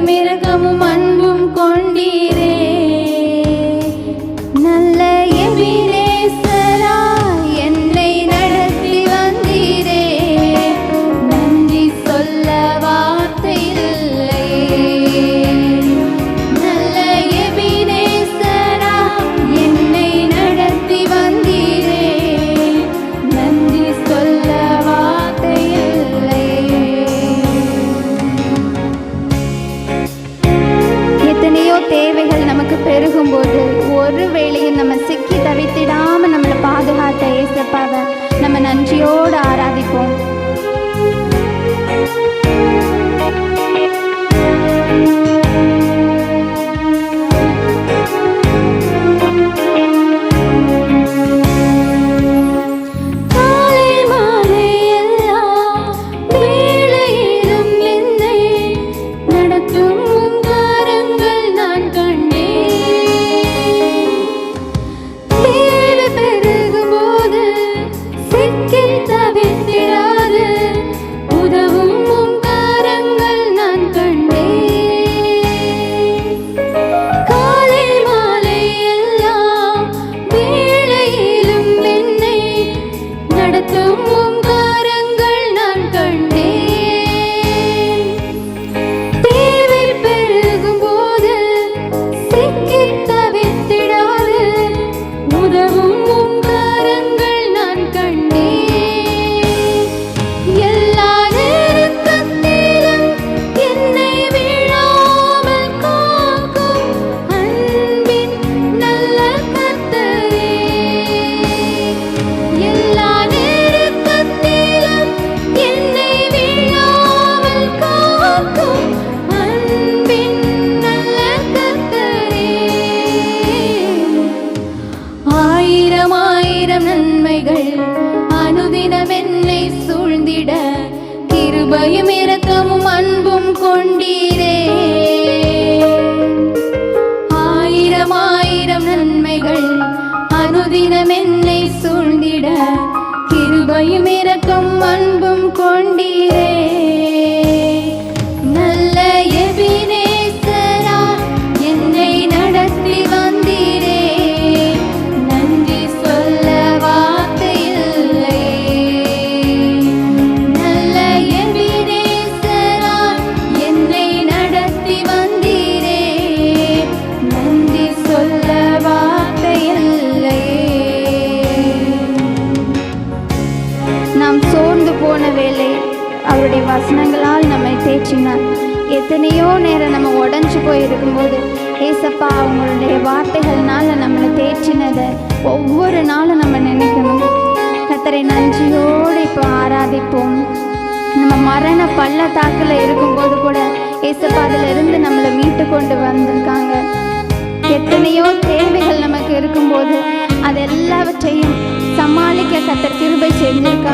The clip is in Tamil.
मेरा de hoje. அவருடைய வசனங்களால் நம்மை தேற்றினார். எத்தனையோ நேரம் நம்ம உடஞ்சி போயிருக்கும்போது ஏசப்பா அவங்களுடைய வார்த்தைகள்னால நம்மளை தேற்றினதை ஒவ்வொரு நாளும் நம்ம நினைக்கணும். கத்தரை நன்றியோடு இப்போ ஆராதிப்போம். நம்ம மரண பள்ளத்தாக்கில் இருக்கும்போது கூட ஏசப்பா அதிலிருந்து நம்மளை மீட்டு கொண்டு வந்திருக்காங்க. எத்தனையோ தேவைகள் நமக்கு இருக்கும்போது அது எல்லாவற்றையும் சமாளிக்க கத்தர் கிருபை செஞ்சிருக்காங்க